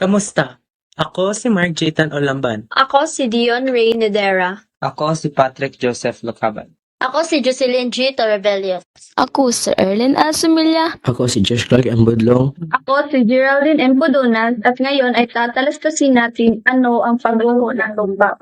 Kamusta? Ako si Mark Jaytan Olamban. Ako si Dion Ray Nedera. Ako si Patrick Joseph Locaban. Ako si Jocelyn G. Torrebello. Ako, Sir Erlen Asumilya. Ako si Josh Clark Ambudlong. Ako si Geraldine M. Budunas at ngayon ay tatalastasin natin ano ang pagluho ng lupa.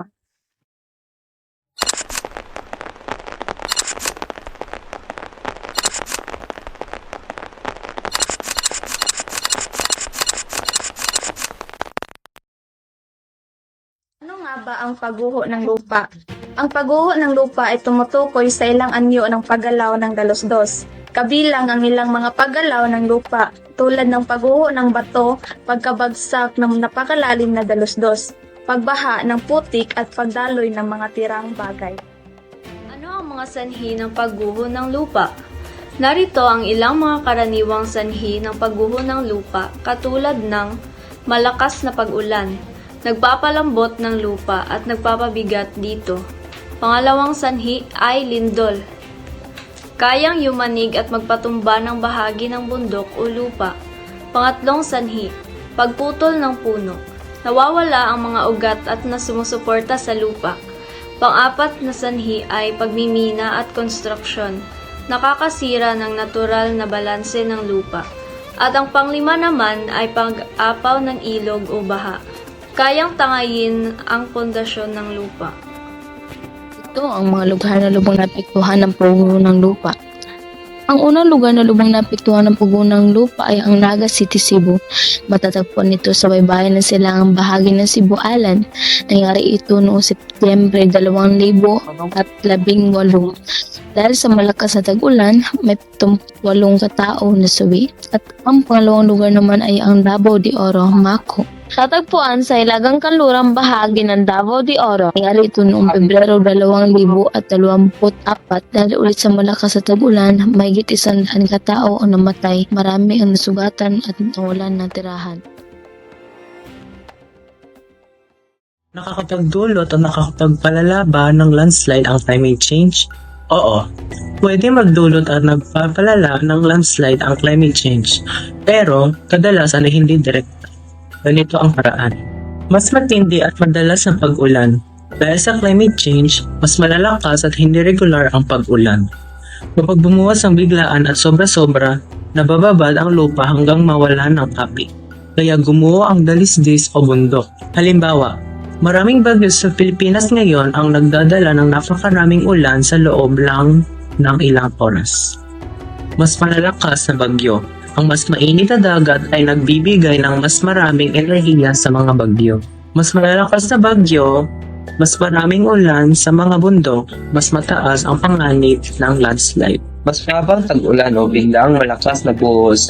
Ano nga ba ang pagguho ng lupa? Ang pagguho ng lupa ay tumutukoy sa ilang anyo ng paggalaw ng dalos-dos. Kabilang ang ilang mga paggalaw ng lupa tulad ng pagguho ng bato, pagkabagsak ng napakalalim na dalos-dos, pagbaha ng putik at pagdaloy ng mga tirang bagay. Ano ang mga sanhi ng pagguho ng lupa? Narito ang ilang mga karaniwang sanhi ng pagguho ng lupa katulad ng malakas na pag-ulan, nagpapalambot ng lupa at nagpapabigat dito. Pangalawang sanhi ay lindol. Kayang yumanig at magpatumba ng bahagi ng bundok o lupa. Pangatlong sanhi, pagputol ng puno. Nawawala ang mga ugat at nasumusuporta sa lupa. Pang-apat na sanhi ay pagmimina at konstruksyon. Nakakasira ng natural na balanse ng lupa. At ang panglima naman ay pag-apaw ng ilog o baha. Kayang tangayin ang pundasyon ng lupa. Ito ang mga lugar na lubang napektuhan ng pagguho ng lupa. Ang unang lugar na lubang napektuhan ng pagguho ng lupa ay ang Naga City, Cebu. Matatagpuan nito sa baybayin ng silangang bahagi ng Cebu Island. Nangyari ito noong Setyembre 2018. Dahil sa malakas na tag-ulan, may 78 katao na suwi. At ang pangalawang lugar naman ay ang Davao de Oro, Mako. Tatagpuan sa ilagang kanlurang bahagi ng Davao de Oro. Nangyari ito noong Pebrero 2024 dahil ulit sa malakas na tag-ulan, may isang katao ang namatay. Marami ang nasugatan at nawalan ng tirahan. Nakakapagdulot o nakakapagpalala ba ng landslide ang climate change? Oo. Pwede magdulot at nagpapalala ng landslide ang climate change. Pero, kadalasan ay hindi direkta. Ganito ang paraan. Mas matindi at madalas ang pag-ulan. Dahil sa climate change, mas malalakas at hindi regular ang pag-ulan. Kapag bumuwas ang biglaan at sobra-sobra, nabababad ang lupa hanggang mawala ng kapi. Kaya gumuho ang dalisdis o bundok. Halimbawa, maraming bagyo sa Pilipinas ngayon ang nagdadala ng napakaraming ulan sa loob lang ng ilang oras. Mas malalakas na bagyo. Ang mas mainit na dagat ay nagbibigay ng mas maraming enerhiya sa mga bagyo. Mas malalakas na bagyo, mas maraming ulan sa mga bundok, mas mataas ang panganib ng landslide. Mas mabang tag-ulan o biglaang malakas na buhos.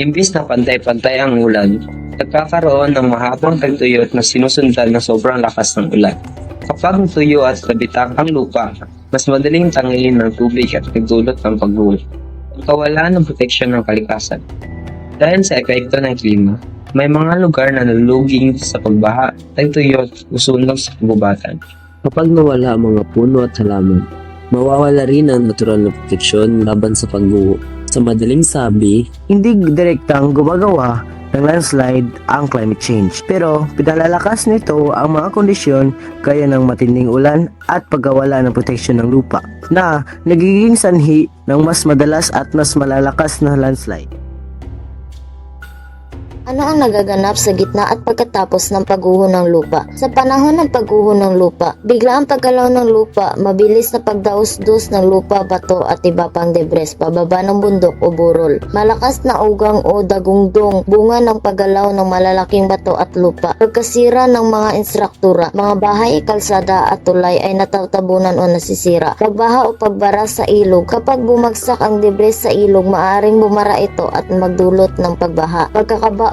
Imbis na pantay-pantay ang ulan, nagkakaroon ng mahabang tagtuyot na sinusundan ng sobrang lakas ng ulan. Kapag tuyo at kabitang ang lupa, mas madaling tangilin ng tubig at nagdulot ng pagguho. Kawalan ng proteksyon ng kalikasan. Dahil sa epekto ng klima, may mga lugar na naluluging sa pagbaha, tagtuyot, usunog sa kagubatan. Kapag nawala ang mga puno at halaman, mawawala rin ang natural na proteksyon laban sa pagguho. Sa madaling sabi, hindi direktang gumagawa ng landslide ang climate change. Pero pinalalakas nito ang mga kondisyon gaya ng matinding ulan at pagkawala ng proteksyon ng lupa na nagiging sanhi ng mas madalas at mas malalakas na landslide. Ano ang nagaganap sa gitna at pagkatapos ng pagguho ng lupa? Sa panahon ng pagguho ng lupa, bigla ang paggalaw ng lupa, mabilis na pagdaos-dos ng lupa, bato at iba pang debris pababa ng bundok o burol. Malakas na ugang o dagungdong, bunga ng paggalaw ng malalaking bato at lupa. Pagkasira ng mga instruktura, mga bahay, kalsada at tulay ay natatabunan o nasisira. Pagbaha o pagbara sa ilog, kapag bumagsak ang debris sa ilog, maaring bumara ito at magdulot ng pagbaha.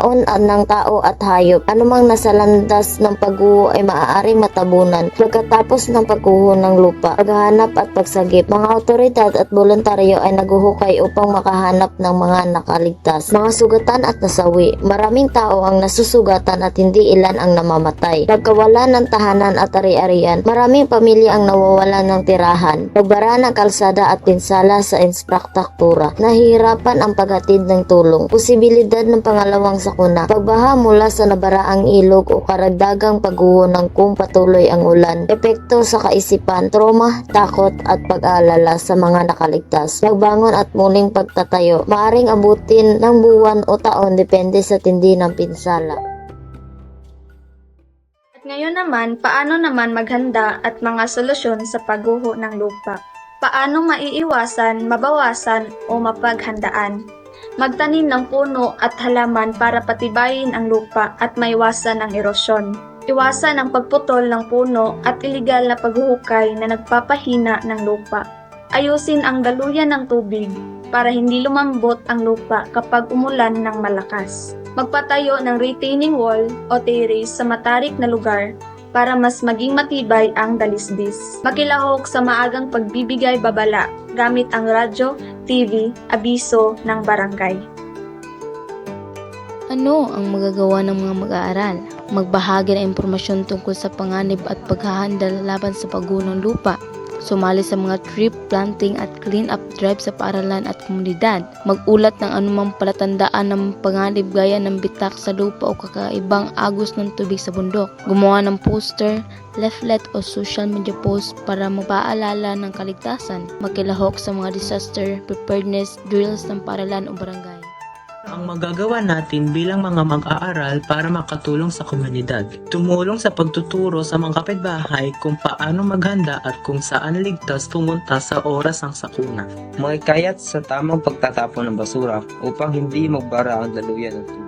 Pagkakabaon ng tao at hayop, anumang nasa landas ng pagguho ay maaaring matabunan. Pagkatapos ng pagguho ng lupa, paghahanap at pagsagip, mga otoridad at voluntaryo ay naguhukay upang makahanap ng mga nakaligtas, mga sugatan at nasawi. Maraming tao ang nasusugatan at hindi ilan ang namamatay. Pagkawala ng tahanan at ari-arian, maraming pamilya ang nawawalan ng tirahan. Pagbara ng kalsada at pinsala sa infrastruktura, nahihirapan ang paghatid ng tulong. Posibilidad ng pangalawang sakuna sakuna. Pagbaha mula sa nabaraang ilog o karagdagang pagguho ng kung patuloy ang ulan. Epekto sa kaisipan, trauma, takot at pag-aalala sa mga nakaligtas. Pagbangon at muling pagtatayo, maaring abutin ng buwan o taon depende sa tindi ng pinsala. At ngayon naman, paano naman maghanda at mga solusyon sa pagguho ng lupa? Paano maiiwasan, mabawasan o mapaghandaan? Magtanim ng puno at halaman para patibayin ang lupa at maiwasan ang erosyon. Iwasan ang pagputol ng puno at iligal na paghuhukay na nagpapahina ng lupa. Ayusin ang daluyan ng tubig para hindi lumambot ang lupa kapag umulan ng malakas. Magpatayo ng retaining wall o terrace sa matarik na lugar para mas maging matibay ang dalisdis. Makilahok sa maagang pagbibigay babala gamit ang radyo, TV, abiso ng barangay. Ano ang magagawa ng mga mag-aaral? Magbahagi ng impormasyon tungkol sa panganib at paghahanda laban sa pagguho ng lupa. Sumali sa mga tree planting at clean-up drive sa paaralan at komunidad. Magulat ng anumang palatandaan ng panganib gaya ng bitak sa lupa o kakaibang agos ng tubig sa bundok. Gumawa ng poster, leaflet o social media post para mapaalala ng kaligtasan. Magkilahok sa mga disaster preparedness drills ng paaralan o barangay. Ang magagawa natin bilang mga mag-aaral para makatulong sa komunidad. Tumulong sa pagtuturo sa mga kapitbahay kung paano maghanda at kung saan ligtas pumunta sa oras ng sakuna. Makikayat sa tamang pagtatapon ng basura upang hindi magbara ang daluyan ng tubig.